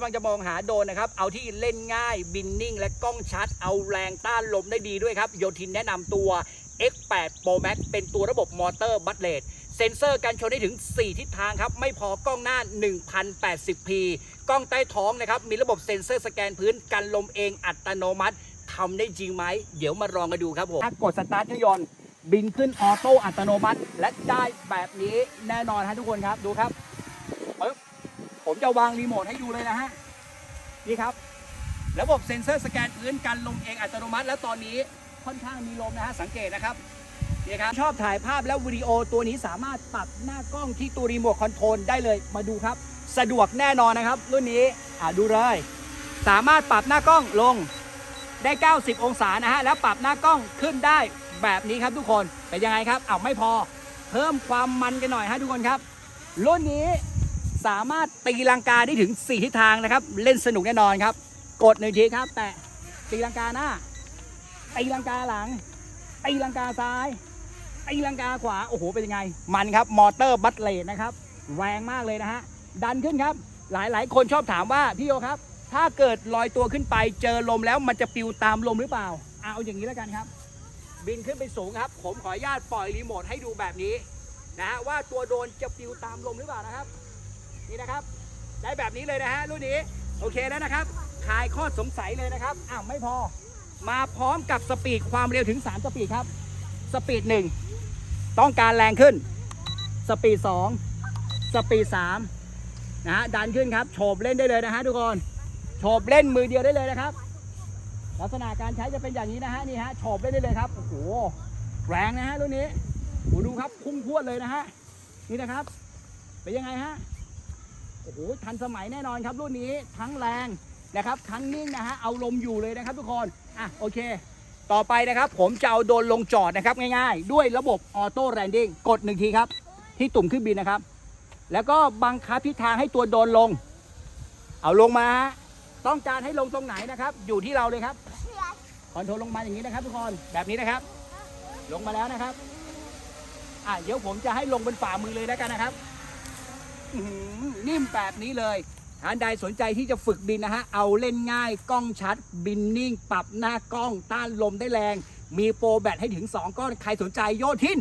ำลังจะมองหาโดนนะครับ เอาที่เล่นง่ายบินนิ่ง และกล้องชัด เอาแรงต้านลมได้ดีด้วยครับโยทินแนะนำตัว X8 Pro Max เป็นตัวระบบมอเตอร์บัตเลตเซ็นเซอร์กันชนได้ถึง 4 ทิศทางครับ ไม่พอกล้องหน้า 1080p กล้องใต้ท้องนะครับ มีระบบเซ็นเซอร์สแกนพื้นกันลมเองอัตโนมัติทำได้จริงไหม เดี๋ยวมาลองกันดูครับผมกดสตาร์ทเครื่องยนต์บินขึ้นออโต้อัตโนมัติ และได้แบบนี้แน่นอนฮะทุกคนครับดูครับ ผมจะวางรีโมทให้ดูเลยนะฮะ นี่ครับ ระบบเซ็นเซอร์สแกนพื้นกันลมเองอัตโนมัติ และตอนนี้ค่อนข้างมีลมนะฮะ สังเกตนะครับนี่ครับ ชอบถ่ายภาพและวิดีโอตัวนี้สามารถปรับหน้ากล้องที่ตัวรีโมทคอนโทรลได้เลยมาดูครับ สะดวกแน่นอนนะครับ รุ่นนี้อ่าดูเลย สามารถปรับหน้ากล้องลงได้ 90 องศานะฮะ แล้วปรับหน้ากล้องขึ้นได้แบบนี้ครับทุกคน เป็นยังไงครับอ้าวไม่พอ เพิ่มความมันกันหน่อยฮะทุกคนครับ รุ่นนี้ สามารถตีลังกาได้ถึง 4 ทิศทางนะครับ เล่นสนุกแน่นอนครับ กดหนึ่งทีครับ แตะตีลังกาหน้าตีลังกาหลังตีลังกาซ้ายตีลังกาขวาโอ้โหเป็นยังไง มันครับมอเตอร์บัตเลตนะครับ แรงมากเลยนะฮะดันขึ้นครับหลายหลายๆ คนชอบถามว่าพี่โยครับ ถ้าเกิดลอยตัวขึ้นไป เจอลมแล้วมันจะปิวตามลมหรือเปล่าเอาอย่างนี้แล้วกันครับ บินขึ้นไปสูงครับ ผมขออนุญาตปล่อยรีโมทให้ดูแบบนี้นะฮะว่าตัวโดนจะปิวตามลมหรือเปล่านะครับ นี่นะครับ ได้แบบนี้เลยนะฮะรุ่นนี้ โอเคแล้วนะครับคลายข้อสงสัยเลยนะครับ อ้าวไม่พอ มาพร้อมกับสปีดความเร็วถึง 3 สปีดครับ สปีด 1 ต้องการแรงขึ้น สปีด 2 สปีด 3 นะฮะ ดันขึ้นครับ โฉบเล่นได้เลยนะฮะทุกคน โฉบเล่นมือเดียวได้เลยนะครับ ลักษณะการใช้จะเป็นอย่างนี้นะฮะ นี่ฮะ โฉบเล่นได้เลยครับ โอ้โห แรงนะฮะรุ่นนี้โอ้ดูครับ พุ่งพรวดเลยนะฮะ นี่นะครับ เป็นยังไงฮะ อ้โหทันสมัยแน่นอนครับรุ่นนี้ทั้งแรงนะครับทั้งนิ่งนะฮะเอาลมอยู่เลยนะครับทุกคนอะโอเค ต่อไปนะครับผมจะเอาโดนลงจอดนะครับง่ายๆ ด้วยระบบออโต้แรนดิ้งกดหนึ่งทีครับ ที่ตุ่มขึ้นบินนะครับ แล้วก็บังคับทิศทางให้ตัวโดนลง เอาลงมาฮะต้องการให้ลงตรงไหนนะครับ อยู่ที่เราเลยครับคอนโทรลลงมาอย่างนี้นะครับทุกคนแบบนี้นะครับ ลงมาแล้วนะครับอะเดี๋ยวผมจะให้ลงบนฝ่ามือเลยแล้วกันนะครับ นิ่มแบบนี้เลยท่านใดสนใจที่จะฝึกบินนะฮะ เอาเล่นง่ายกล้องชัด บินนิ่ง ปรับหน้ากล้องต้านลมได้แรง มีโปรแบตให้ถึง 2 ก้อน ใครสนใจโยทิน